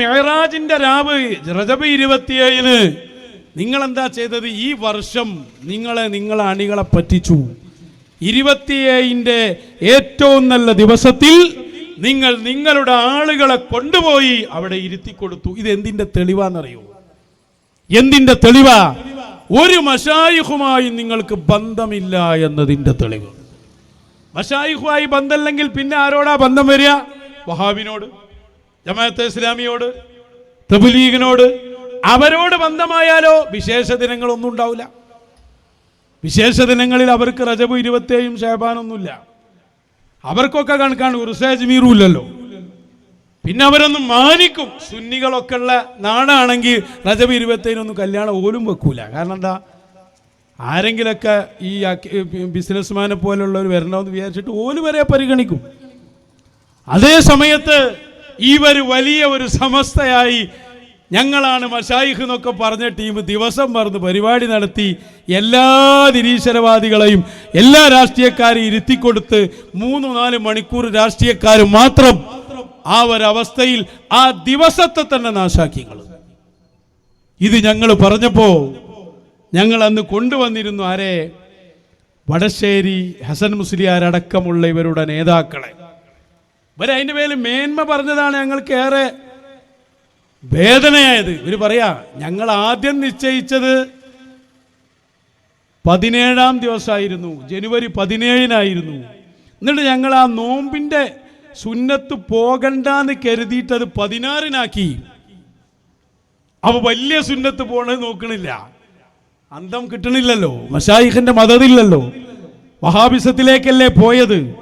മെഹറാജിന്റെ രാവ് റജബ് ഇരുപത്തിയേഴിന്. നിങ്ങൾ എന്താ ചെയ്തത്? ഈ വർഷം നിങ്ങളെ നിങ്ങളെ അണികളെ പറ്റിച്ചു. ഇരുപത്തിയേഴിന്റെ ഏറ്റവും നല്ല ദിവസത്തിൽ നിങ്ങൾ നിങ്ങളുടെ ആളുകളെ കൊണ്ടുപോയി അവിടെ ഇരുത്തി കൊടുത്തു ഇത് എന്തിന്റെ തെളിവാന്നറിയോ? എന്തിന്റെ തെളിവാ? ഒരു മഷായിഹുമായി നിങ്ങൾക്ക് ബന്ധമില്ല എന്നതിന്റെ തെളിവ്. മഷായിഹുമായി ബന്ധമില്ലെങ്കിൽ പിന്നെ ആരോടാ ബന്ധം വരിക? വഹാബിനോട്. ജമാഅത്തെ ഇസ്ലാമിയോട് തബുലീഗിനോട് അവരോട് ബന്ധമായാലോ വിശേഷ ദിനങ്ങളൊന്നും ഉണ്ടാവില്ല. വിശേഷ ദിനങ്ങളിൽ അവർക്ക് റജബ് ഇരുപത്തേഴും ഷേബാനൊന്നുമില്ല അവർക്കൊക്കെ കണക്കാണ് ഉറുസേജ് ഇല്ലല്ലോ. പിന്നെ അവരൊന്നും മാനിക്കും. സുന്നികളൊക്കെ ഉള്ള നാടാണെങ്കിൽ റജബ് ഇരുപത്തേനൊന്നും കല്യാണം ഓലും വെക്കൂല. കാരണം എന്താ? ആരെങ്കിലൊക്കെ ഈ ബിസിനസ്മാനെ പോലുള്ളവർ വരണമെന്ന് വിചാരിച്ചിട്ട് ഓൽ വരെ പരിഗണിക്കും. അതേ സമയത്ത് ഇവർ വലിയ ഒരു സമസ്തയായി. ഞങ്ങളാണ് മഷായിഖ് എന്നൊക്കെ പറഞ്ഞ ടീം ദിവസം മറന്ന് പരിപാടി നടത്തി എല്ലാ നിരീശ്വരവാദികളെയും എല്ലാ രാഷ്ട്രീയക്കാരെയും ഇരുത്തിക്കൊടുത്ത് മൂന്ന് നാല് മണിക്കൂർ രാഷ്ട്രീയക്കാർ മാത്രം ആ ഒരവസ്ഥയിൽ ആ ദിവസത്തെ തന്നെ നാശാക്കി. ഇത് ഞങ്ങൾ പറഞ്ഞപ്പോ ഞങ്ങൾ അന്ന് കൊണ്ടുവന്നിരുന്നു ആരെ? വടശ്ശേരി ഹസൻ മുസ്ലിയാരടക്കമുള്ള ഇവരുടെ നേതാക്കളെ. ഇവർ അതിന്റെ പേരിൽ മേന്മ പറഞ്ഞതാണ് ഞങ്ങൾക്ക് ഏറെ വേദനയായത്. ഇവർ പറയാ ഞങ്ങൾ ആദ്യം നിശ്ചയിച്ചത് പതിനേഴാം ദിവസമായിരുന്നു. ജനുവരി പതിനേഴിനായിരുന്നു. എന്നിട്ട് ഞങ്ങൾ ആ നോമ്പിന്റെ സുന്നത്ത് പോകണ്ടെന്ന് കരുതിയിട്ട് അത് പതിനാറിനാക്കി. അപ്പൊ വലിയ സുന്നത്ത് പോണത് നോക്കണില്ല. അന്തം കിട്ടണില്ലല്ലോ. മഷായിഖിന്റെ മതതില്ലല്ലോ വഹാബിസത്തിലേക്കല്ലേ പോയത്?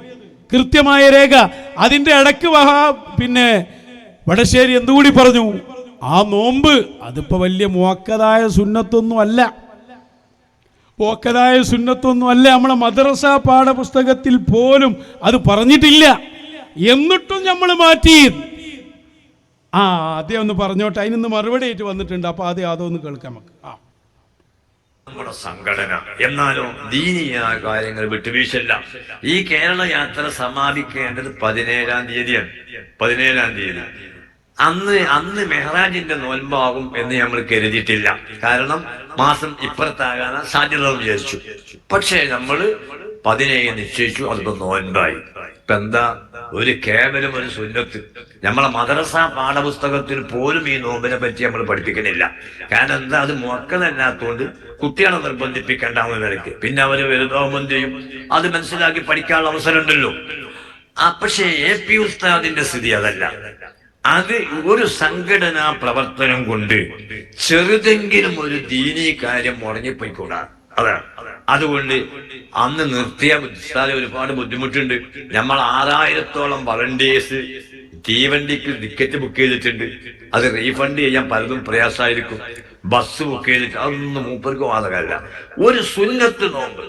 കൃത്യമായ രേഖ. അതിന്റെ ഇടയ്ക്ക് വഹാ പിന്നെ വടശ്ശേരി എന്തുകൂടി പറഞ്ഞു? ആ നോമ്പ് അതിപ്പോ വലിയ മോക്കതായ സുന്നത്തൊന്നും അല്ല. പോക്കതായ സുന്നത്തൊന്നും അല്ല. നമ്മളെ മദ്രസ പാഠപുസ്തകത്തിൽ പോലും അത് പറഞ്ഞിട്ടില്ല. എന്നിട്ടും നമ്മൾ മാറ്റി. ആ ആദ്യം ഒന്ന് പറഞ്ഞോട്ടെ. അതിനൊന്ന് മറുപടി ആയിട്ട് വന്നിട്ടുണ്ട്. അപ്പൊ ആദ്യം അതൊന്ന് കേൾക്കാം നമുക്ക്. ആ. നമ്മുടെ സംഘടന. എന്നാലോ ദീനീയ കാര്യങ്ങൾ വിട്ടുവീശല്ല ഈ കേരള യാത്ര സമാപിക്കേണ്ടത് പതിനേഴാം തീയതിയാണ്. പതിനേഴാം തീയതി. അന്ന് അന്ന് മെഹ്റാജിന്റെ നോൻപാകും എന്ന് നമ്മൾ കരുതിയിട്ടില്ല. കാരണം മാസം ഇപ്പുറത്താകാൻ സാധ്യത വിചാരിച്ചു. പക്ഷേ നമ്മൾ പതിനേഴ് നിശ്ചയിച്ചു അതിപ്പോ നോൻപായി. ഇപ്പൊ എന്താ? ഒരു കേവലം ഒരു സുന്നത്ത്. നമ്മളെ മദ്രസ പാഠപുസ്തകത്തിൽ പോലും ഈ നോമ്പിനെ പറ്റി നമ്മൾ പഠിപ്പിക്കുന്നില്ല. കാരണം എന്താ? അത് മുക്കലല്ലാത്തതുകൊണ്ട് കുട്ടികളെ നിർബന്ധിപ്പിക്കേണ്ടാവുന്ന നിലയ്ക്ക് പിന്നെ അവർ വലുതാവുമ്പോൾ ചെയ്യും? അത് മനസ്സിലാക്കി പഠിക്കാനുള്ള അവസരം ഉണ്ടല്ലോ പക്ഷേ എ പി ഉസ്താദിന്റെ സ്ഥിതി അതല്ല. അത് ഒരു സംഘടനാ പ്രവർത്തനം കൊണ്ട് ചെറുതെങ്കിലും ഒരു ദീനീ കാര്യം മുടങ്ങിപ്പോയിക്കൂടാ. അതാണ്. അതുകൊണ്ട് അന്ന് നിർത്തിയ ബുദ്ധിസ്ഥാലെ ഒരുപാട് ബുദ്ധിമുട്ടുണ്ട്. നമ്മൾ ആറായിരത്തോളം വളണ്ടിയേഴ്സ് തീവണ്ടിക്ക് ടിക്കറ്റ് ബുക്ക് ചെയ്തിട്ടുണ്ട്. അത് റീഫണ്ട് ചെയ്യാൻ പലതും പ്രയാസമായിരിക്കും. ബസ് ബുക്ക് ചെയ്തിട്ട് അതൊന്നും മൂപ്പർക്ക് വാതകമല്ല ഒരു സുന്നത്ത് നോമ്പ്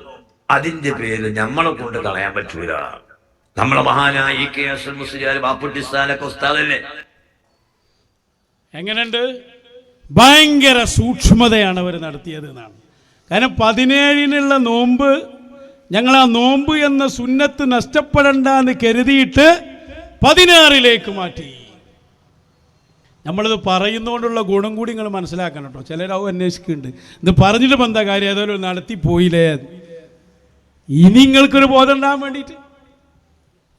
അതിന്റെ പേര് നമ്മളെ കൊണ്ട് കളയാൻ പറ്റൂല. നമ്മളെ മഹാനായ E K S Musliyar Bapputty സ്ഥാനൊക്കെ ഉസ്താദല്ലേ? എങ്ങനെയുണ്ട്? ഭയങ്കര സൂക്ഷ്മതയാണ് അവർ നടത്തിയത് എന്നാണ്. കാരണം പതിനേഴിനുള്ള നോമ്പ് ഞങ്ങൾ ആ നോമ്പ് എന്ന സുന്നത്ത് നഷ്ടപ്പെടണ്ട എന്ന് കരുതിയിട്ട് പതിനാറിലേക്ക് മാറ്റി. നമ്മളിത് പറയുന്നതുകൊണ്ടുള്ള ഗുണം കൂടി നിങ്ങൾ മനസ്സിലാക്കണം കേട്ടോ. ചിലരാവും അന്വേഷിക്കുന്നുണ്ട്. ഇത് പറഞ്ഞിട്ട് എന്താ കാര്യം? ഏതോ നടത്തി പോയില്ലേ? ഇനി നിങ്ങൾക്കൊരു ബോധം ഉണ്ടാകാൻ വേണ്ടിയിട്ട്.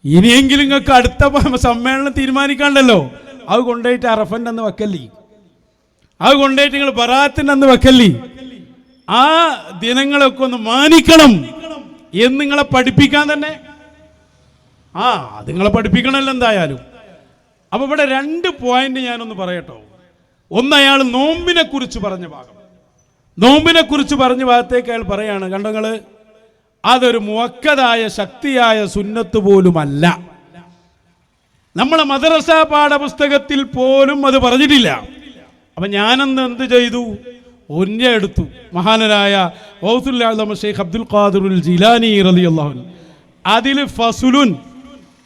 ഇനിയെങ്കിലും നിങ്ങൾക്ക് അടുത്ത സമ്മേളനം തീരുമാനിക്കാണ്ടല്ലോ. അത് കൊണ്ടുപോയിട്ട് അറഫന്റെ അന്ന് വെക്കല്ലേ. അത് കൊണ്ടുപോയിട്ട് നിങ്ങൾ ബറാത്തിന്റെ അന്ന് വെക്കല്ലേ. ആ ദിനങ്ങളൊക്കെ ഒന്ന് മാനിക്കണം എന്ന് നിങ്ങളെ പഠിപ്പിക്കാൻ തന്നെ. ആ അത് നിങ്ങളെ പഠിപ്പിക്കണമല്ലോ എന്തായാലും. അപ്പൊ ഇവിടെ രണ്ട് പോയിന്റ് ഞാനൊന്ന് പറയട്ടോ. ഒന്ന് അയാൾ നോമ്പിനെ കുറിച്ച് പറഞ്ഞ ഭാഗം. നോമ്പിനെ കുറിച്ച് പറഞ്ഞ ഭാഗത്തേക്ക് അയാൾ പറയാണ് കണ്ടങ്ങൾ അതൊരു മുവക്കതായ ശക്തിയായ സുന്നത്ത് പോലുമല്ല. നമ്മളെ മദ്രസ പാഠപുസ്തകത്തിൽ പോലും അത് പറഞ്ഞിട്ടില്ല. അപ്പൊ ഞാനന്ന് എന്ത് ചെയ്തു? ഒന്ന എടുത്തു മഹാനരായ ഔസുല്ലാദമ ഷെയ്ഖ് അബ്ദുൽ ഖാദിറുൽ ജിലാനി റളിയല്ലാഹു അൻഹു. അതിൽ ഫസുലുൻ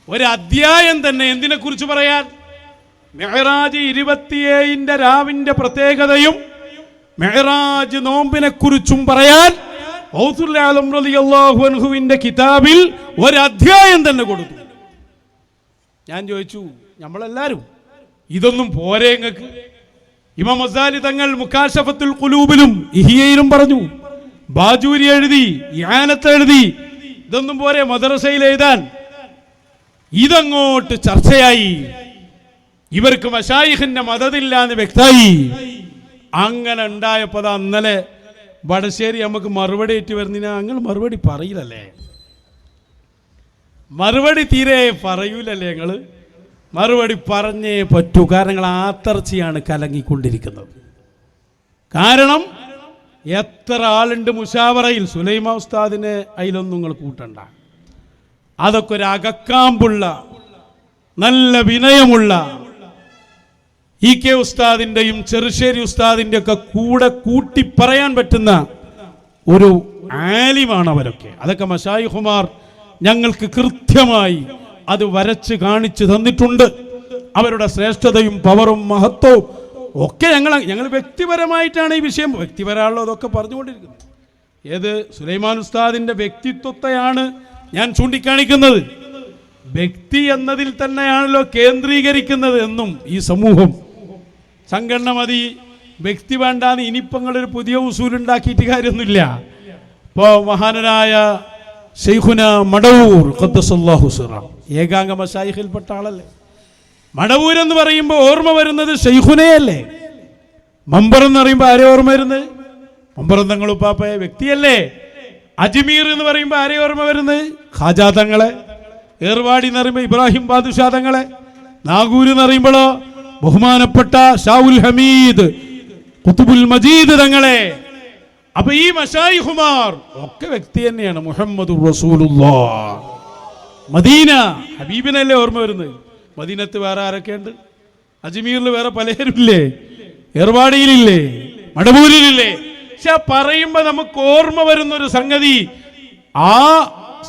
ഒരു അധ്യായം തന്നെ എന്തിനെ കുറിച്ച് പറയാൻ? മെഹറാജ് ഇരുപത്തിയേഴിന്റെ രാവിന്റെ പ്രത്യേകതയും മെഹറാജ് നോമ്പിനെ കുറിച്ചും പറയാൻ അൻഹുവിന്റെ കിതാബിൽ ഒരു അധ്യായം തന്നെ കൊടുത്തു. ഞാൻ ചോദിച്ചു നമ്മളെല്ലാരും ഇതൊന്നും പോരെ നിങ്ങൾക്ക് ഇമാം മസാലി തങ്ങൾ മുക്കാശഫത്തുൽ കുലൂബിലും ഇഹിയയിലും പറഞ്ഞു ബാജൂരി എഴുതി യാനത്ത് എഴുതി ഇതൊന്നും പോരെ മദ്രസയിൽ എഴുതാൻ. ഇതങ്ങോട്ട് ചർച്ചയായി. ഇവർക്ക് മഷായിഖിന്റെ മതതില്ല എന്ന് വ്യക്തമായി. അങ്ങനെ ഉണ്ടായപ്പോ അന്നലെ വടശ്ശേരി നമുക്ക് മറുപടി ഏറ്റു വരുന്നതിന് അങ്ങൾ മറുപടി പറയില്ലല്ലേ? മറുപടി തീരെ പറയൂലല്ലേ ഞങ്ങൾ മറുപടി പറഞ്ഞേ പറ്റൂ. കാരണങ്ങൾ ആത്തർച്ചയാണ് കലങ്ങിക്കൊണ്ടിരിക്കുന്നത്. കാരണം എത്ര ആളുണ്ട് മുഷാവറയിൽ സുലൈമ ഉസ്താദിനെ അതിലൊന്നും നിങ്ങൾ കൂട്ടണ്ട. അതൊക്കെ ഒരു അകക്കാമ്പുള്ള നല്ല വിനയമുള്ള ഇ കെ ഉസ്താദിന്റെയും ചെറുശ്ശേരി ഉസ്താദിന്റെ ഒക്കെ കൂടെ കൂട്ടി പറയാൻ പറ്റുന്ന ഒരു ആലിമാണ് അവരൊക്കെ. അതൊക്കെ മഷായിഹുമാർ ഞങ്ങൾക്ക് കൃത്യമായി അത് വരച്ച് കാണിച്ചു തന്നിട്ടുണ്ട്. അവരുടെ ശ്രേഷ്ഠതയും പവറും മഹത്വവും ഒക്കെ ഞങ്ങൾ ഞങ്ങൾ വ്യക്തിപരമായിട്ടാണ് ഈ വിഷയം വ്യക്തിപരമുള്ള അതൊക്കെ പറഞ്ഞുകൊണ്ടിരിക്കുന്നത്. ഏത് സുലൈമാൻ ഉസ്താദിന്റെ വ്യക്തിത്വത്തെയാണ് ഞാൻ ചൂണ്ടിക്കാണിക്കുന്നത്. വ്യക്തി എന്നതിൽ തന്നെയാണല്ലോ കേന്ദ്രീകരിക്കുന്നത് എന്നും ഈ സമൂഹം. സംഘടന മതി വ്യക്തി വേണ്ടാന്ന് ഇനിയിപ്പങ്ങളൊരു പുതിയ ഉസൂലുണ്ടാക്കിയിട്ട് കാര്യമൊന്നുമില്ല. ഇപ്പോൾ മഹാനരായ ഷെയ്ഖുന മടവൂർ ഖദ്ദസല്ലാഹു സിറ. ഏകാംഗ മഷായിഖിൽപ്പെട്ട ആളല്ലേ? മടവൂർ എന്ന് പറയുമ്പോൾ ഓർമ്മ വരുന്നത് ഷെയ്ഖുനയല്ലേ മമ്പർ എന്ന് പറയുമ്പോൾ ആരെ ഓർമ്മ വരുന്നത്? മമ്പറം തങ്ങളുപ്പാപ്പയ വ്യക്തിയല്ലേ? അജ്മീർ എന്ന് പറയുമ്പോൾ ആരെ ഓർമ്മ വരുന്നത്? ഖാജാ തങ്ങളെ. ഏർവാടി എന്ന് പറയുമ്പോൾ ഇബ്രാഹിം ബാദുഷാ തങ്ങളെ. നാഗൂർ എന്ന് പറയുമ്പോഴോ ബഹുമാനപ്പെട്ട ഷാവുൽ ഹമീദ് കുത്തുബുൽ മജീദ് തങ്ങളെ. അപ്പൊ ഈ മഷായിഹുമാർ ഒക്കെ വ്യക്തി തന്നെയാണ് മുഹമ്മദ് മദീന ഹബീബിനല്ലേ ഓർമ്മ വരുന്നത്? മദീനത്ത് വേറെ ആരൊക്കെയുണ്ട്? അജ്മീറിൽ വേറെ പലരുമില്ലേ? ഏർവാടിയിലില്ലേ? മടപൂരിലില്ലേ പക്ഷെ പറയുമ്പോ നമുക്ക് ഓർമ്മ വരുന്ന ഒരു സംഗതി ആ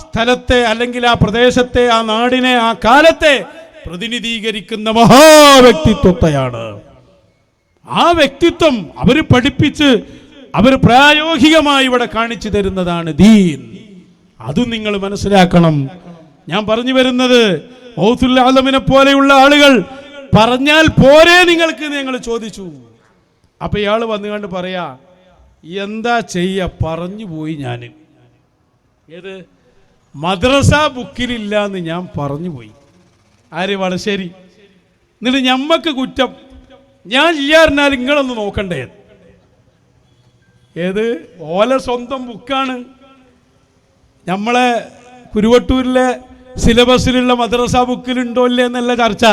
സ്ഥലത്തെ അല്ലെങ്കിൽ ആ പ്രദേശത്തെ ആ നാടിനെ ആ കാലത്തെ പ്രതിനിധീകരിക്കുന്ന മഹാവ്യക്തിത്വത്തെയാണ്. ആ വ്യക്തിത്വം അവർ പഠിപ്പിച്ച് അവർ പ്രായോഗികമായി ഇവിടെ കാണിച്ചു തരുന്നതാണ് ദീൻ. അതും നിങ്ങൾ മനസ്സിലാക്കണം. ഞാൻ പറഞ്ഞു വരുന്നത് ഔസുല്ലാലമിനെ പോലെയുള്ള ആളുകൾ പറഞ്ഞാൽ പോരെ നിങ്ങൾക്ക് ഞങ്ങൾ ചോദിച്ചു. അപ്പൊ ഇയാൾ വന്നുകൊണ്ട് പറയാ എന്താ ചെയ്യ? പറഞ്ഞു പോയി ഞാൻ ഏത്? മദ്രസ ബുക്കിലില്ല എന്ന് ഞാൻ പറഞ്ഞു പോയി. ആര് വളശ്ശേരി? എന്നിട്ട് ഞമ്മക്ക് കുറ്റം. ഞാൻ ചെയ്യാറിനാൽ നിങ്ങളൊന്ന് നോക്കണ്ടേ? ഏത്? ഓല സ്വന്തം ബുക്കാണ്. നമ്മളെ കുരുവട്ടൂരിലെ സിലബസിലുള്ള മദ്രസ ബുക്കിലുണ്ടോ ഇല്ലേ എന്നല്ല ചർച്ച.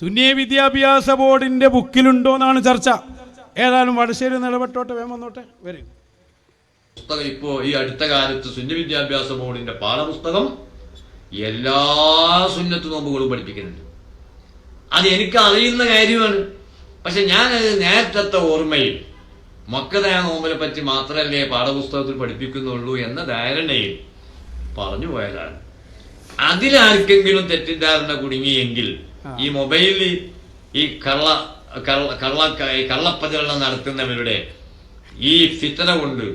സുന്നിയ വിദ്യാഭ്യാസ ബോർഡിന്റെ ബുക്കിലുണ്ടോ എന്നാണ് ചർച്ച. ഏതായാലും വടശ്ശേരി നിലപെട്ടോട്ടെ വേഗം വന്നോട്ടെ. വരും. പുസ്തകം ഇപ്പോ ഈ അടുത്ത കാലത്ത് സുന്യ വിദ്യാഭ്യാസ ബോർഡിന്റെ പാഠപുസ്തകം എല്ലാ സുന്നത്ത് നോമ്പുകളും പഠിപ്പിക്കുന്നുണ്ട്. അത് എനിക്ക് അറിയുന്ന കാര്യമാണ്. പക്ഷെ ഞാൻ നേരത്തെ ഓർമ്മയിൽ മക്കതയ നോമ്പിനെ പറ്റി മാത്രമല്ലേ പാഠപുസ്തകത്തിൽ പഠിപ്പിക്കുന്നുള്ളൂ എന്ന ധാരണയിൽ പറഞ്ഞു പോയതാണ്. അതിലാർക്കെങ്കിലും തെറ്റിദ്ധാരണ കുടുങ്ങിയെങ്കിൽ ഈ മൊബൈലിൽ ഈ കള്ള കള്ള കള്ള കള്ളപ്രചരണം നടത്തുന്നവരുടെ ഈ ഫിത്തന കൊണ്ട്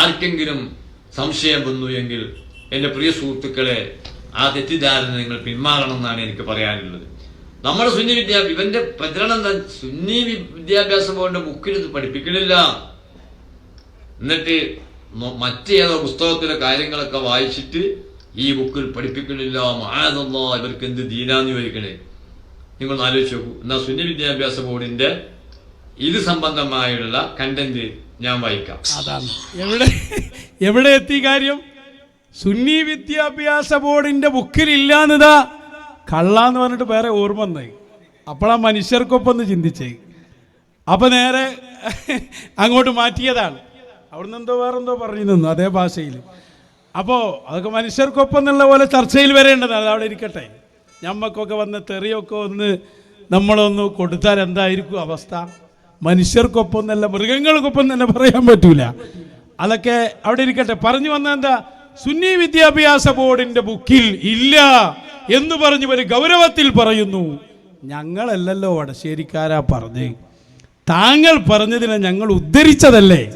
ആർക്കെങ്കിലും സംശയം വന്നു എങ്കിൽ എന്റെ പ്രിയ സുഹൃത്തുക്കളെ ആ തെറ്റിദ്ധാരണ നിങ്ങൾ പിന്മാറണം എന്നാണ് എനിക്ക് പറയാനുള്ളത്. നമ്മുടെ സുന്നി വിദ്യാഭ്യാസം ഇവന്റെ പ്രചരണം എന്താ? സുന്നി വിദ്യാഭ്യാസം ബോർഡിന്റെ ബുക്കിൽ പഠിപ്പിക്കണില്ല. എന്നിട്ട് മറ്റേതോ പുസ്തകത്തിലെ കാര്യങ്ങളൊക്കെ വായിച്ചിട്ട് ഈ ബുക്കിൽ പഠിപ്പിക്കണില്ല. മാനല്ല ഇവർക്ക് എന്ത് ദീനാന്ന് ചോദിക്കണേ. നിങ്ങൾ ആലോചിച്ച് നോക്കൂ. എന്നാ സുന്നി വിദ്യാഭ്യാസ ബോർഡിന്റെ ഇത് സംബന്ധമായുള്ള കണ്ടന്റ് ഞാൻ വായിക്കാം. എവിടെ എവിടെ എത്തി കാര്യം? സുന്നി വിദ്യാഭ്യാസ ബോർഡിന്റെ ബുക്കിൽ ഇല്ലാന്നതാ കള്ളാന്ന് പറഞ്ഞിട്ട് വേറെ ഓർമ്മ വന്നേ. അപ്പോഴാ മനുഷ്യർക്കൊപ്പം ഒന്ന് ചിന്തിച്ചേ. അപ്പൊ നേരെ അങ്ങോട്ട് മാറ്റിയതാണ്. അവിടുന്ന് എന്തോ വേറെന്തോ പറഞ്ഞു നിന്നു അതേ ഭാഷയിൽ അപ്പോൾ അതൊക്കെ മനുഷ്യർക്കൊപ്പം എന്നുള്ള പോലെ ചർച്ചയിൽ വരേണ്ടതാണ്. അവിടെ ഇരിക്കട്ടെ. ഞമ്മക്കൊക്കെ വന്ന് തെറിയൊക്കെ ഒന്ന് നമ്മളൊന്ന് കൊടുത്താൽ എന്തായിരിക്കും അവസ്ഥ? മനുഷ്യർക്കൊപ്പം എന്നല്ല മൃഗങ്ങൾക്കൊപ്പം തന്നെ പറയാൻ പറ്റൂല. അതൊക്കെ അവിടെ ഇരിക്കട്ടെ. പറഞ്ഞു വന്ന എന്താ സുന്നി വിദ്യാഭ്യാസ ബോർഡിന്റെ ബുക്കിൽ ഇല്ല. എന്ന് പറഞ്ഞ് ഒരു ഗൗരവത്തിൽ പറയുന്നു. ഞങ്ങളല്ലല്ലോ വടശ്ശേരിക്കാരാ പറഞ്ഞ്. താങ്കൾ പറഞ്ഞതിനെ ഞങ്ങൾ ഉദ്ധരിച്ചതല്ലേ?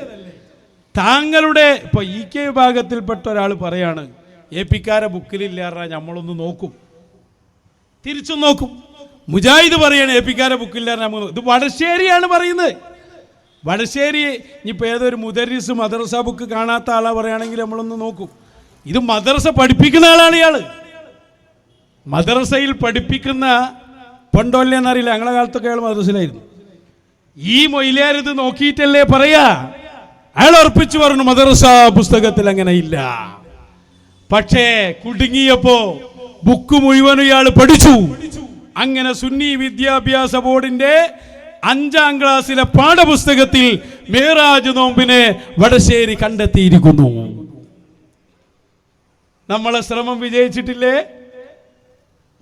താങ്കളുടെ ഇപ്പൊ ഇ കെ വിഭാഗത്തിൽപ്പെട്ട ഒരാൾ പറയാണ് എ പിക്കാരെ ബുക്കിലില്ലാറ നമ്മളൊന്ന് നോക്കും. തിരിച്ചു നോക്കും. മുജാഹിദ് പറയാണ് എ പിക്കാരെ ബുക്കില്ലാറ നമുക്ക് ഇത് വടശ്ശേരിയാണ് പറയുന്നത്. വടശ്ശേരി ഇനിയിപ്പോൾ ഏതൊരു മുദരിസ് മദ്രസ ബുക്ക് കാണാത്ത ആളാ പറയുകയാണെങ്കിൽ നമ്മളൊന്ന് നോക്കും. ഇത് മദ്രസ പഠിപ്പിക്കുന്ന ആളാണ് ഇയാൾ മദ്രസയിൽ പഠിപ്പിക്കുന്ന പണ്ടോല്ലേ എന്നറിയില്ല. ഞങ്ങളെ കാലത്തൊക്കെ അയാൾ മദ്രസയിലായിരുന്നു ഈ മൊയിലാർ ഇത് നോക്കിയിട്ടല്ലേ പറയാ? അയാൾ ഉറപ്പിച്ചു പറഞ്ഞു മദ്രസ പുസ്തകത്തിൽ അങ്ങനെ ഇല്ല. പക്ഷേ കുടുങ്ങിയപ്പോ ബുക്ക് മുഴുവൻ ഇയാൾ പഠിച്ചു. അങ്ങനെ സുന്നി വിദ്യാഭ്യാസ ബോർഡിന്റെ അഞ്ചാം ക്ലാസ്സിലെ പാഠപുസ്തകത്തിൽ മേറാജ് നോമ്പിനെ വടശ്ശേരി കണ്ടെത്തിയിരിക്കുന്നു. നമ്മളെ ശ്രമം വിജയിച്ചിട്ടില്ലേ?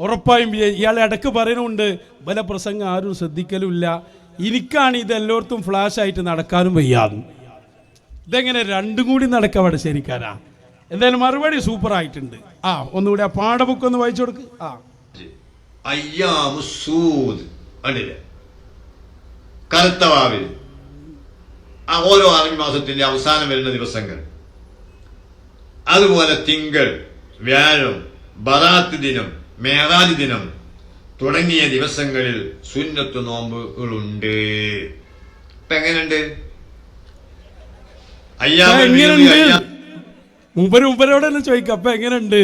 ഉറപ്പായും ഇയാളെ ഇടയ്ക്ക് പറയണമുണ്ട്. ബല പ്രസംഗം ആരും ശ്രദ്ധിക്കലുമില്ല. എനിക്കാണ് ഇത് എല്ലായിടത്തും ഫ്ലാഷ് ആയിട്ട് നടക്കാനും വയ്യാതും ഇതെങ്ങനെ രണ്ടും കൂടി നടക്കാം ശരിക്കാരാ? എന്തായാലും മറുപടി സൂപ്പർ ആയിട്ടുണ്ട്. ആ ഒന്നുകൂടി ആ പാഠബുക്ക് ഒന്ന് വായിച്ചു കൊടുക്ക്. ആ. ആ ഓരോ അറബി മാസത്തിന്റെ അവസാനം വരുന്ന ദിവസങ്ങൾ. അതുപോലെ തിങ്കൾ വ്യാഴം ബറാത്ത് ദിനം മേറാജ് ദിനം തുടങ്ങിയ ദിവസങ്ങളിൽ സുന്നത്ത് നോമ്പുകളുണ്ട്. ഇപ്പൊ എങ്ങനെയുണ്ട്? തന്നെ ചോദിക്കാം. അപ്പൊ എങ്ങനെയുണ്ട്?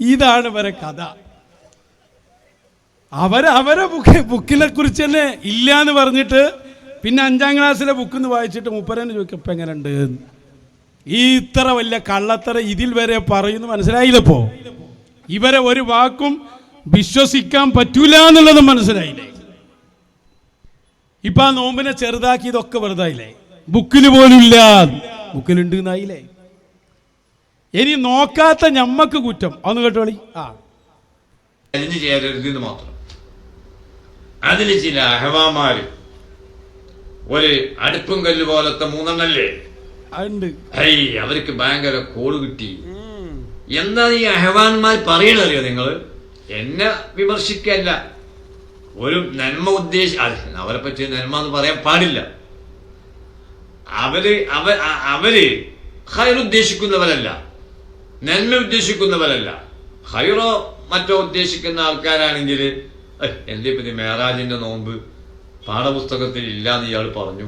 ഇതാണ് വരെ കഥ. അവർ അവരെ ബുക്ക് ബുക്കിനെ കുറിച്ച് തന്നെ ഇല്ല എന്ന് പറഞ്ഞിട്ട് പിന്നെ അഞ്ചാം ക്ലാസ്സിലെ ബുക്ക് എന്ന് വായിച്ചിട്ട് മൂപ്പരനെ ചോദിക്കും ഇപ്പൊ എങ്ങനെയുണ്ട്? ഈ ഇത്ര വലിയ കള്ളത്തര ഇതിൽ വരെ പറയുന്നു മനസ്സിലായില്ലപ്പോ ഇവരെ ഒരു വാക്കും വിശ്വസിക്കാൻ പറ്റൂല എന്നുള്ളത് മനസ്സിലായില്ലേ? ഇപ്പൊ ആ നോമ്പിനെ ചെറുതാക്കി ഇതൊക്കെ വെറുതായില്ലേ? ബുക്കിൽ പോലും ഇല്ല. ബുക്കിലുണ്ട് എന്നായില്ലേ? ഇനി നോക്കാത്ത ഞമ്മക്ക് കുറ്റം. ഒന്ന് കേട്ടോളി ആ. എന്ന് മാത്രം. അതിൽ ചില അഹവാമാര് ഒരു അടുപ്പും കല്ല് പോലത്തെ മൂന്നെണ്ണല്ലേ? അവർക്ക് ഭയങ്കര കോൾ കിട്ടി. എന്താ ഈ അഹവാന്മാർ പറയണറിയോ നിങ്ങൾ എന്നെ വിമർശിക്കല്ല. ഒരു നന്മ ഉദ്ദേശ അവരെ പറ്റി നന്മ എന്ന് പറയാൻ പാടില്ല. അവർ അവ അവർ ഹൈർ ഉദ്ദേശിക്കുന്നവരല്ല. നന്മ ഉദ്ദേശിക്കുന്നവരല്ല. ഹൈറോ മറ്റോ ഉദ്ദേശിക്കുന്ന ആൾക്കാരാണെങ്കിൽ എന്തേ പറ്റി മേറാജിന്റെ നോമ്പ് പാഠപുസ്തകത്തിൽ ഇല്ലാന്ന് ഇയാൾ പറഞ്ഞു.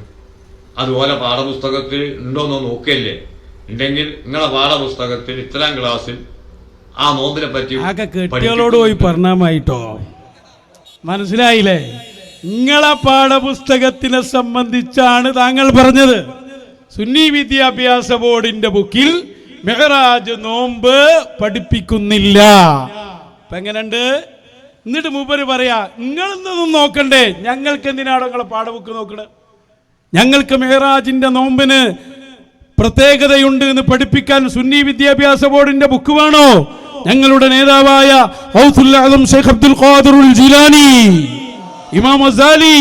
അതുപോലെ പാഠപുസ്തകത്തിൽ ഉണ്ടോ എന്ന് നോക്കല്ലേ ഉണ്ടെങ്കിൽ നിങ്ങളെ പാഠപുസ്തകത്തിൽ ഇത്തരം ക്ലാസ്സിൽ ആ നോമ്പിനെ പറ്റി കെട്ടികളോട് പോയി പറഞ്ഞാമായിട്ടോ? മനസ്സിലായില്ലേ? നിങ്ങളെ പാഠപുസ്തകത്തിനെ സംബന്ധിച്ചാണ് താങ്കൾ പറഞ്ഞത്. സുന്നി വിദ്യാഭ്യാസ ബോർഡിന്റെ ബുക്കിൽ മെഹറാജ് നോമ്പ് പഠിപ്പിക്കുന്നില്ല. അപ്പൊ എങ്ങനെയുണ്ട്? എന്നിട്ട് മൂപ്പര് പറയാ നിങ്ങളൊന്നും നോക്കണ്ടേ. ഞങ്ങൾക്ക് എന്തിനാണോ നിങ്ങളെ പാഠബുക്ക് നോക്കണത് ഞങ്ങൾക്ക് മെഹറാജിന്റെ നോമ്പിന് പ്രത്യേകതയുണ്ട് എന്ന് പഠിപ്പിക്കാൻ സുന്നി വിദ്യാഭ്യാസ ബോർഡിന്റെ ബുക്ക് വേണോ? ഞങ്ങളുടെ നേതാവായ ഔസുൽ ആദം ഷെയ്ഖ് അബ്ദുൽ ഖാദിറുൽ ജിലാനി ഇമാം അസാലി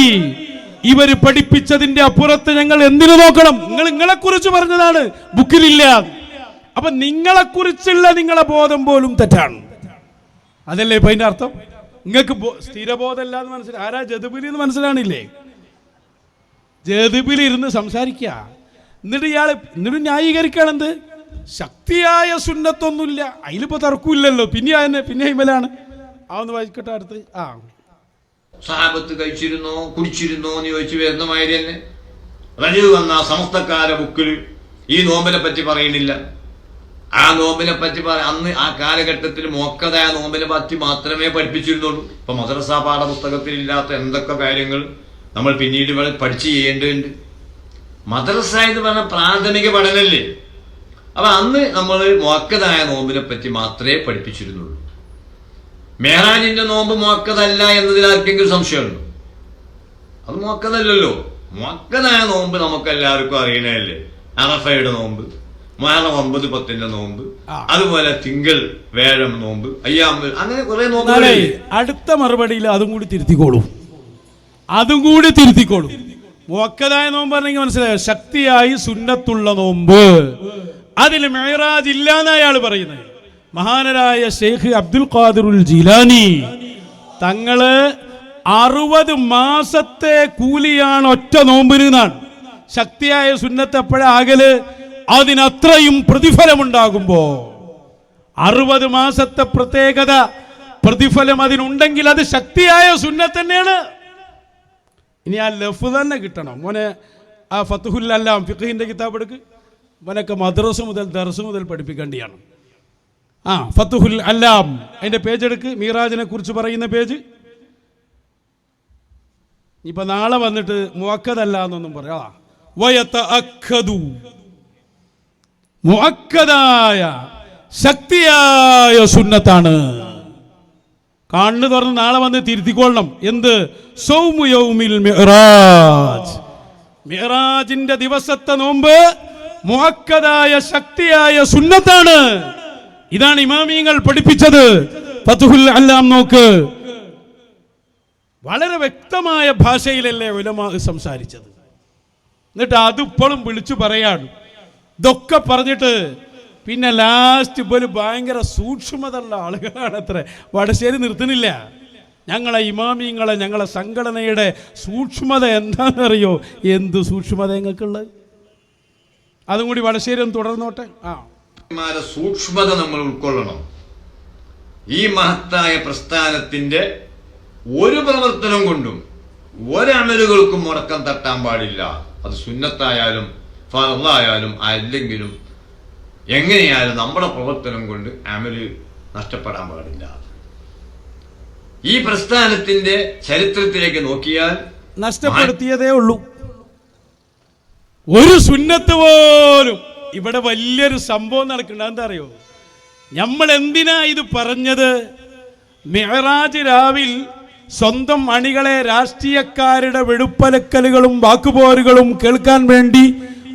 ഇവർ പഠിപ്പിച്ചതിന്റെ അപ്പുറത്ത് ഞങ്ങൾ എന്തിനു നോക്കണം? നിങ്ങൾ നിങ്ങളെ കുറിച്ച് പറഞ്ഞതാണ് ബുക്കിലില്ല അപ്പൊ നിങ്ങളെ കുറിച്ചുള്ള നിങ്ങളെ ബോധം പോലും തെറ്റാണ്. അതല്ലേ ഇപ്പൊ അതിന്റെ അർത്ഥം? നിങ്ങൾക്ക് സ്ഥിരബോധമല്ലാന്ന് മനസ്സിലായി ആരാ ജതുബിലി എന്ന് മനസ്സിലാണില്ലേ? ജതുബിൽ ഇരുന്ന് സംസാരിക്കുക എന്നിട്ട് ഇയാൾ എന്നിട്ട് ന്യായീകരിക്കുകയാണെന്ത് ശക്തിയായ സുന്നത്തൊന്നുമില്ല. അതിലിപ്പോ തർക്കമില്ലല്ലോ. പിന്നെ അതിനെ പിന്നെ ഇമലാണ് ആ ഒന്ന് വായിക്കട്ടെ അടുത്ത്. ആ. സഹാബത്ത് കഴിച്ചിരുന്നോ കുടിച്ചിരുന്നോ എന്ന് ചോദിച്ചു വരുന്ന മാതിരി തന്നെ. റജു വന്ന സമസ്തക്കാര ബുക്കിൽ ഈ നോമ്പിനെ പറ്റി പറയുന്നില്ല. ആ നോമ്പിനെ പറ്റി പറ അന്ന് ആ കാലഘട്ടത്തിൽ മോക്കതായ നോമ്പിനെ പറ്റി മാത്രമേ പഠിപ്പിച്ചിരുന്നുള്ളൂ. ഇപ്പൊ മദ്രസ പാഠപുസ്തകത്തിൽ ഇല്ലാത്ത എന്തൊക്കെ കാര്യങ്ങൾ നമ്മൾ പിന്നീട് പഠിച്ച് ചെയ്യേണ്ടതുണ്ട്. മദ്രസ എന്ന് പറഞ്ഞ പ്രാഥമിക പഠനമല്ലേ അപ്പൊ അന്ന് നമ്മൾ മോക്കതായ നോമ്പിനെ പറ്റി മാത്രമേ പഠിപ്പിച്ചിരുന്നുള്ളൂ. മെഹ്റാജിന്റെ നോമ്പ് മുക്കതല്ല എന്നതിൽ ആർക്കെങ്കിലും സംശയമുണ്ടോ? അത് മുക്കതല്ലല്ലോ മുക്കതായ നോമ്പ് നമുക്ക് എല്ലാവർക്കും അറിയണല്ലേ അറഫയുടെ നോമ്പ് മുഹറം ഒമ്പത് പത്തിന്റെ നോമ്പ് അതുപോലെ തിങ്കൾ വേഴം നോമ്പ് അയ്യാമ്പ് അങ്ങനെ കുറെ നോമ്പ് അടുത്ത മറുപടിയിൽ അതും കൂടി തിരുത്തിക്കോളൂ. അതും കൂടി തിരുത്തിക്കോളും. മുക്കതായ നോമ്പ് പറഞ്ഞെങ്കിൽ മനസ്സിലായോ? ശക്തിയായി സുന്നത്തുള്ള നോമ്പ്. അതിൽ മെഹറാജ് ഇല്ല എന്ന് അയാൾ പറയുന്നത്. മഹാനരായ ഷെയ്ഖ് അബ്ദുൽ ഖാദിറുൽ ജിലാനി തങ്ങൾ അറുപത് മാസത്തെ കൂലിയാണ് ഒറ്റ നോമ്പിന് എന്നാണ്. ശക്തിയായ സുന്നത്തെപ്പോഴാകൽ അതിനത്രയും പ്രതിഫലമുണ്ടാകുമ്പോ. അറുപത് മാസത്തെ പ്രത്യേകത പ്രതിഫലം അതിനുണ്ടെങ്കിൽ അത് ശക്തിയായ സുന്നത്ത് തന്നെയാണ്. ഇനി ആ ലഫ് തന്നെ കിട്ടണം. മോനെ ആ ഫത്തുഹുല്ലാം ഫിഖിന്റെ കിതാബ് എടുക്ക്. മോനൊക്കെ മദ്രസ മുതൽ ദർസ് മുതൽ പഠിപ്പിക്കേണ്ടിയാണ്. ആ ഫത്തുഹുൽ അല്ലാം. അതിന്റെ പേജ് എടുക്ക്. മീറാജിനെ കുറിച്ച് പറയുന്ന പേജ്. ഇപ്പൊ നാളെ വന്നിട്ട് മുഹക്കതല്ല എന്നൊന്നും പറയാ. അക്കതു മുഅക്കദായ ശക്തിയായ സുന്നത്താണ്. കണ്ണു തുറന്ന് നാളെ വന്ന് തിരുത്തിക്കൊള്ളണം. എന്ത്? സൗമു യൗമിൽ മെഹ്റാജിന്റെ ദിവസത്തെ നോമ്പ് മുഹക്കതായ ശക്തിയായ സുന്നത്താണ്. ഇതാണ് ഇമാമിയങ്ങൾ പഠിപ്പിച്ചത്. ഫതുഹുൽ അല്ലാം നോക്ക്. വളരെ വ്യക്തമായ ഭാഷയിലല്ലേ ഉലമാ സംസാരിച്ചത്. എന്നിട്ട് അതിപ്പോഴും വിളിച്ചു പറയാണ്. ഇതൊക്കെ പറഞ്ഞിട്ട് പിന്നെ ലാസ്റ്റ് ഇപ്പോലും ഭയങ്കര സൂക്ഷ്മതയുള്ള ആളുകളാണ് അത്ര വടശ്ശേരി നിർത്തുന്നില്ല. ഞങ്ങളെ ഇമാമിങ്ങളെ ഞങ്ങളെ സംഘടനയുടെ സൂക്ഷ്മത എന്താണെന്നറിയോ? എന്ത് സൂക്ഷ്മത ഞങ്ങൾക്കുള്ളത് അതും കൂടി വടശ്ശേരി ഒന്ന് തുടർന്നോട്ടെ. ആ. സൂക്ഷ്മത നമ്മൾ ഉൾക്കൊള്ളണം. ഈ മഹത്തായ പ്രസ്ഥാനത്തിന്റെ ഒരു പ്രവർത്തനം കൊണ്ടും ഒരമലുകൾക്കും മുടക്കം തട്ടാൻ പാടില്ല. അത് സുന്നത്തായാലും ഫറലായാലും അല്ലെങ്കിലും എങ്ങനെയായാലും നമ്മുടെ പ്രവർത്തനം കൊണ്ട് അമൽ നഷ്ടപ്പെടാൻ പാടില്ല. ഈ പ്രസ്ഥാനത്തിന്റെ ചരിത്രത്തിലേക്ക് നോക്കിയാൽ നഷ്ടപ്പെടുത്തിയതേ ഉള്ളൂ. ഒരു സുന്നത്ത് പോലും ഇവിടെ വലിയൊരു സംഭവം നടക്കുന്നുണ്ട്. എന്താ അറിയോ? നമ്മൾ എന്തിനാ ഇത് പറഞ്ഞത്? മെഹറാജ് രാവിൽ സ്വന്തം അണികളെ രാഷ്ട്രീയക്കാരുടെ വെടുപ്പലക്കലുകളും വാക്കുപോരുകളും കേൾക്കാൻ വേണ്ടി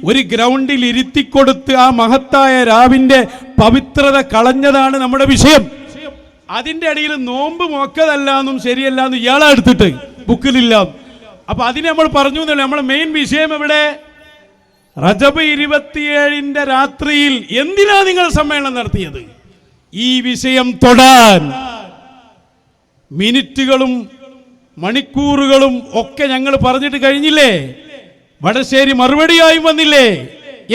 ഒരു ഗ്രൗണ്ടിൽ ഇരുത്തിക്കൊടുത്ത് ആ മഹത്തായ രാവിന്റെ പവിത്രത കളഞ്ഞതാണ് നമ്മുടെ വിഷയം. അതിന്റെ ഇടയിൽ നോമ്പ് മോക്കതല്ല എന്നും ശരിയല്ല എന്നും ഇയാളെ എടുത്തിട്ട് ബുക്കിലില്ല. അപ്പൊ അതിന് നമ്മൾ പറഞ്ഞു എന്നല്ല നമ്മുടെ മെയിൻ വിഷയം എവിടെ? റജബ് ഇരുപത്തിയേഴിന്റെ രാത്രിയിൽ എന്തിനാ നിങ്ങൾ സമ്മേളനം നടത്തിയത്? ഈ വിഷയം തൊടാൻ. മിനിറ്റുകളും മണിക്കൂറുകളും ഒക്കെ ഞങ്ങൾ പറഞ്ഞിട്ട് കഴിഞ്ഞില്ലേ? വടശ്ശേരി മറുപടിയായും വന്നില്ലേ?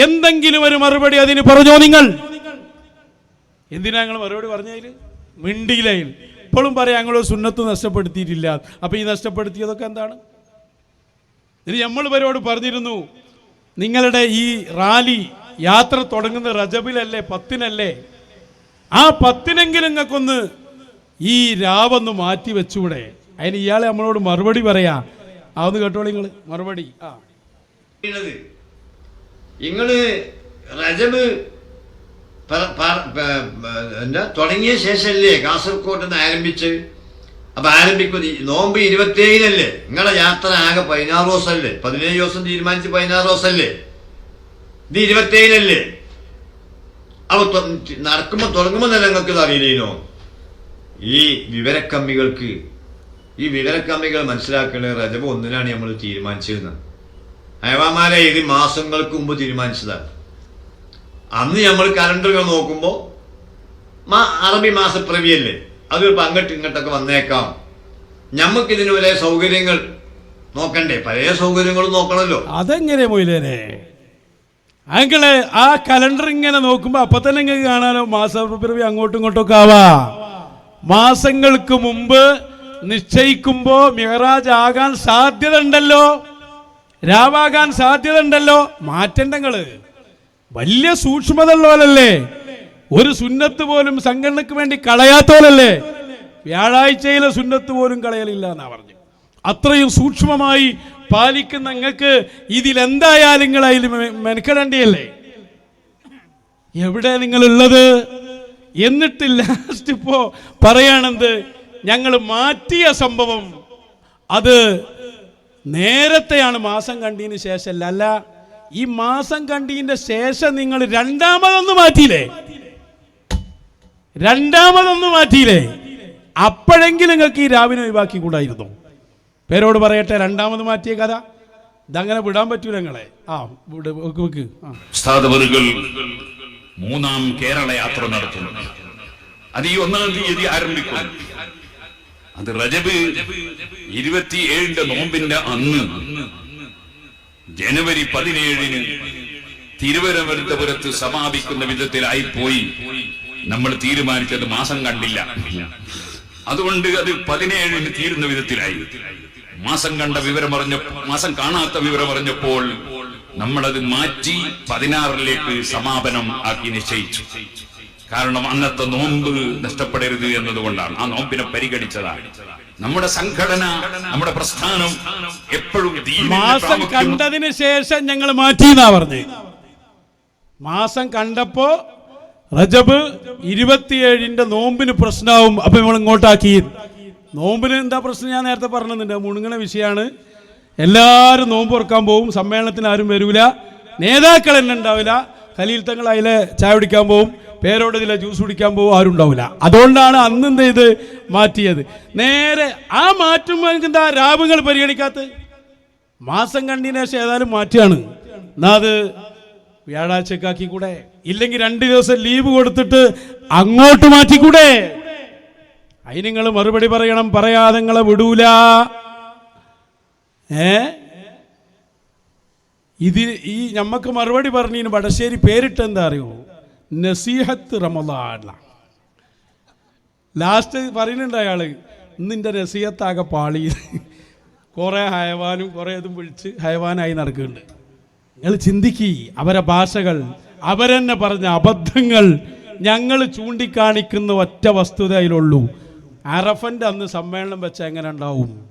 എന്തെങ്കിലും ഒരു മറുപടി അതിന് പറഞ്ഞോ നിങ്ങൾ? എന്തിനാ ഞങ്ങൾ മറുപടി പറഞ്ഞതിൽ മിണ്ടിയിലയിൽ ഇപ്പോഴും പറയാം ഞങ്ങൾ സുന്നത്ത് നഷ്ടപ്പെടുത്തിയിട്ടില്ല. അപ്പൊ ഈ നഷ്ടപ്പെടുത്തിയതൊക്കെ എന്താണ്? ഇനി നമ്മൾ ഇവരോട് പറഞ്ഞിരുന്നു നിങ്ങളുടെ ഈ റാലി യാത്ര തുടങ്ങുന്ന റജബിലല്ലേ പത്തിനല്ലേ? ആ പത്തിനെങ്കിലും നിങ്ങൾക്കൊന്ന് ഈ രാവൊന്ന് മാറ്റി വെച്ചൂടെ അതിന് ഇയാളെ നമ്മളോട് മറുപടി പറയാ. അതൊന്ന് കേട്ടോളി നിങ്ങൾ മറുപടി. ആ. ചെയ്യുന്നത് നിങ്ങൾ റജബ് എന്താ തുടങ്ങിയ ശേഷമല്ലേ കാസർഗോഡ് നിന്ന് ആരംഭിച്ച്? അപ്പൊ ആരംഭിക്കുന്നത് നോമ്പ് നോമ്പ് ഇരുപത്തിയേഴിനല്ലേ? നിങ്ങളെ യാത്ര ആകെ പതിനാറ് ദിവസമല്ലേ പതിനേഴ് ദിവസം തീരുമാനിച്ച് പതിനാറ് ദിവസമല്ലേ ഇത് ഇരുപത്തിയേഴിനല്ലേ അപ്പൊ തൊ- നടക്കുമ്പോ തുടങ്ങുമ്പോ തന്നെ നിങ്ങൾക്ക് ഇത് അറിയില്ലേനോ? ഈ വിവരക്കമ്മികൾക്ക് ഈ വിവരക്കമ്മികൾ മനസ്സിലാക്കേണ്ടത് റജബ് ഒന്നിനാണ് നമ്മൾ തീരുമാനിച്ചിരുന്നത്. ഹൈവാമാരെ ഇത് മാസങ്ങൾക്ക് മുമ്പ് തീരുമാനിച്ചതാണ്. അന്ന് നമ്മൾ കലണ്ടറുകൾ നോക്കുമ്പോൾ മാ അറബി മാസപ്പിറവിയല്ലേ അത് ഇപ്പം അങ്ങോട്ട് ഇങ്ങോട്ടൊക്കെ വന്നേക്കാം. ഞമ്മക്കിതിന് വരെ സൗകര്യങ്ങൾ നോക്കണ്ടേ? പഴയ സൗകര്യങ്ങളും നോക്കണല്ലോ. അതെങ്ങനെ മൊയിലേനെ അങ്ങൾ ആ കലണ്ടർ ഇങ്ങനെ നോക്കുമ്പോ അപ്പൊ തന്നെ നിങ്ങൾക്ക് കാണാനോ മാസപ്പിറവി അങ്ങോട്ടും ഇങ്ങോട്ടും ഒക്കെ ആവാ. മാസങ്ങൾക്ക് മുമ്പ് നിശ്ചയിക്കുമ്പോ മിഹറാജ് ആകാൻ സാധ്യത ഉണ്ടല്ലോ രാവാകാൻ സാധ്യത ഉണ്ടല്ലോ മാറ്റണ്ടങ്ങൾ. വലിയ സൂക്ഷ്മത ഉള്ളവരല്ലേ ഒരു സുന്നത്ത് പോലും സംഘടനക്ക് വേണ്ടി കളയാത്തവരല്ലേ. വ്യാഴാഴ്ചയിലെ സുന്നത്ത് പോലും കളയലില്ല എന്നാ പറഞ്ഞു. അത്രയും സൂക്ഷ്മമായി പാലിക്കുന്ന നിങ്ങൾക്ക് ഇതിലെന്തായാലും നിങ്ങൾ അതിൽ മെനക്കെടേണ്ടിയല്ലേ. എവിടെ നിങ്ങളുള്ളത്? എന്നിട്ട് ലാസ്റ്റ് ഇപ്പോ പറയാണെന്ത് ഞങ്ങൾ മാറ്റിയ സംഭവം അത് നേരത്തെയാണ് മാസം കണ്ടതിന് ശേഷം അല്ല ഈ മാസം കണ്ടതിന്റെ ശേഷം നിങ്ങൾ രണ്ടാമതൊന്ന് മാറ്റിയില്ലേ? രണ്ടാമതൊന്ന് മാറ്റിയില്ലേ? അപ്പോഴെങ്കിലും നിങ്ങൾക്ക് ഈ രാവിനെ ഒഴിവാക്കി കൂടായിരുന്നു. പേരോട് പറയട്ടെ രണ്ടാമത് മാറ്റിയ കഥ. ഇതങ്ങനെ വിടാൻ പറ്റൂല നിങ്ങളെ. ആ വെക്ക് മൂന്നാം കേരള യാത്ര നടത്തുന്നു. അത് ഈ ഒന്നാം തീയതി ആരംഭിക്കും അത് റജബ് ഇരുപത്തിയേഴിന്റെ നോമ്പിന്റെ അന്ന് ജനുവരി പതിനേഴിന് തിരുവനന്തപുരത്ത് സമാപിക്കുന്ന വിധത്തിലായി പോയി. നമ്മൾ തീരുമാനിച്ചത് മാസം കണ്ടില്ല. അതുകൊണ്ട് അത് പതിനേഴിന് തീരുന്ന വിധത്തിലായി. മാസം കണ്ട വിവരം അറിഞ്ഞ മാസം കാണാത്ത വിവരം അറിഞ്ഞപ്പോൾ നമ്മളത് മാറ്റി പതിനാറിലേക്ക് സമാപനം ആക്കി നിശ്ചയിച്ചു. കാരണം അന്നത്തെ നോമ്പ് നഷ്ടപ്പെടരുത് എന്നതുകൊണ്ടാണ്. ആ നോമ്പിനെ പരിഗണിച്ചതാണ്. നമ്മുടെ സംഘടന നമ്മുടെ പ്രസ്ഥാനം എപ്പോഴും മാസം കണ്ടതിന് ശേഷം ഞങ്ങൾ മാറ്റിയെന്നാ പറഞ്ഞു. മാസം കണ്ടപ്പോ റജബ് ഇരുപത്തിയേഴിന്റെ നോമ്പിന് പ്രശ്നമാവും അപ്പൊ നമ്മൾ ഇങ്ങോട്ടാക്കി. നോമ്പിന് എന്താ പ്രശ്നം? ഞാൻ നേരത്തെ പറഞ്ഞിട്ടുണ്ട്. മുണുങ്ങണ വിഷയമാണ് എല്ലാവരും നോമ്പ് തുറക്കാൻ പോവും സമ്മേളനത്തിന് ആരും വരൂല. നേതാക്കൾ തന്നെ ഉണ്ടാവില്ല. ഖലീൽ തങ്ങൾ അതിലെ ചായ കുടിക്കാൻ പോവും. പേരോട് ഇതിലെ ജ്യൂസ് കുടിക്കാൻ പോകും ആരും ഉണ്ടാവില്ല അതുകൊണ്ടാണ് അന്ന് എന്ത് ചെയ്ത്? മാറ്റിയത്. നേരെ ആ മാറ്റുമ്പോൾ എന്താ രാവുകൾ പരിഗണിക്കാത്ത? മാസം കണ്ടതിന് ശേഷം ഏതായാലും മാറ്റിയാണ്. എന്നാ അത് വ്യാഴാഴ്ചക്കാക്കി കൂടെ ഇല്ലെങ്കിൽ രണ്ട് ദിവസം ലീവ് കൊടുത്തിട്ട് അങ്ങോട്ട് മാറ്റിക്കൂടെ? അതിന് നിങ്ങൾ മറുപടി പറയണം. പറയാതെ നിങ്ങളെ വിടൂല. ഏ? ഇത് ഈ ഞമ്മക്ക് മറുപടി പറഞ്ഞതിന് വടശ്ശേരി പേരിട്ട് എന്താ അറിയോ? നസീഹത്ത് റമദാന ലാസ്റ്റ് പറയുന്നുണ്ട് അയാൾ ഇന്നിന്റെ നസീഹത്താകെ പാളി. കുറേ ഹയവാനും കുറേ ഇതും വിളിച്ച് ഹയവാനായി നടക്കുന്നുണ്ട്. നിങ്ങൾ ചിന്തിക്കി അവരെ ഭാഷകൾ അവരെന്നെ പറഞ്ഞ അബദ്ധങ്ങൾ ഞങ്ങൾ ചൂണ്ടിക്കാണിക്കുന്ന ഒറ്റ വസ്തുത അതിലുള്ളൂ അറഫന്റെ അന്ന് സമ്മേളനം വെച്ച എങ്ങനെ ഉണ്ടാവും?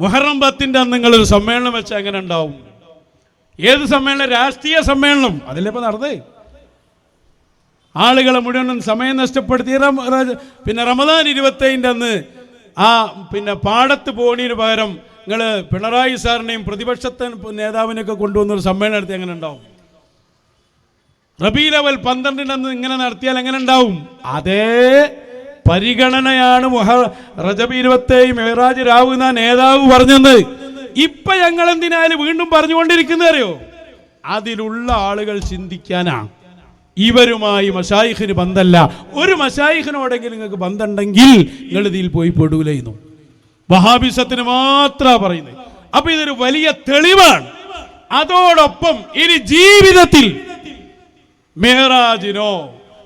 മുഹറം പത്തിന്റെ അന്ന് നിങ്ങളൊരു സമ്മേളനം വെച്ച എങ്ങനെ ഉണ്ടാവും? ഏത് സമ്മേളനം? രാഷ്ട്രീയ സമ്മേളനം. അതിലിപ്പോൾ നടന്നേ? ആളുകളെ മുഴുവനും സമയം നഷ്ടപ്പെടുത്തി. പിന്നെ റമദാൻ ഇരുപത്തൈന്റെ അന്ന് ആ പിന്നെ പാടത്ത് പോണിന് പകരം നിങ്ങൾ പിണറായി സാറിനെയും പ്രതിപക്ഷത്തെ നേതാവിനെയൊക്കെ കൊണ്ടുവന്നൊരു സമ്മേളനം നടത്തി എങ്ങനെ ഉണ്ടാവും? റബീ ലെവൽ പന്ത്രണ്ടിന്റെ അന്ന് ഇങ്ങനെ നടത്തിയാൽ എങ്ങനെ ഉണ്ടാവും? അതേ പരിഗണനയാണ് മുഹ റജബ് ഇരുപത്തേഴ് മെഹറാജ് എന്ന നേതാവ് പറഞ്ഞത്. ഇപ്പൊ ഞങ്ങൾ എന്തിനായാലും വീണ്ടും പറഞ്ഞുകൊണ്ടിരിക്കുന്നറിയോ അതിലുള്ള ആളുകൾ ചിന്തിക്കാനാ. ഇവരുമായി മഷായിഖിന് ബന്ധല്ല. ഒരു മഷായിഖിനോടെങ്കിലും നിങ്ങൾക്ക് ബന്ധമുണ്ടെങ്കിൽ നിങ്ങൾ ഇതിൽ പോയി പെടൂലായിരുന്നു വഹാബിസത്തിന് മാത്രമാണ് പറയുന്നത്. അപ്പൊ ഇതൊരു വലിയ തെളിവാണ്. അതോടൊപ്പം ഇനി ജീവിതത്തിൽ മെഹറാജിനോ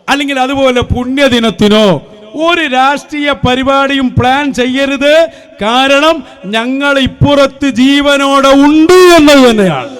അല്ലെങ്കിൽ അതുപോലെ പുണ്യദിനത്തിനോ ഒരു രാഷ്ട്രീയ പരിപാടിയും പ്ലാൻ ചെയ്യരുത്. കാരണം ഞങ്ങൾ ഇപ്പുറത്ത് ജീവനോടെ ഉണ്ട് എന്നത് തന്നെയാണ്.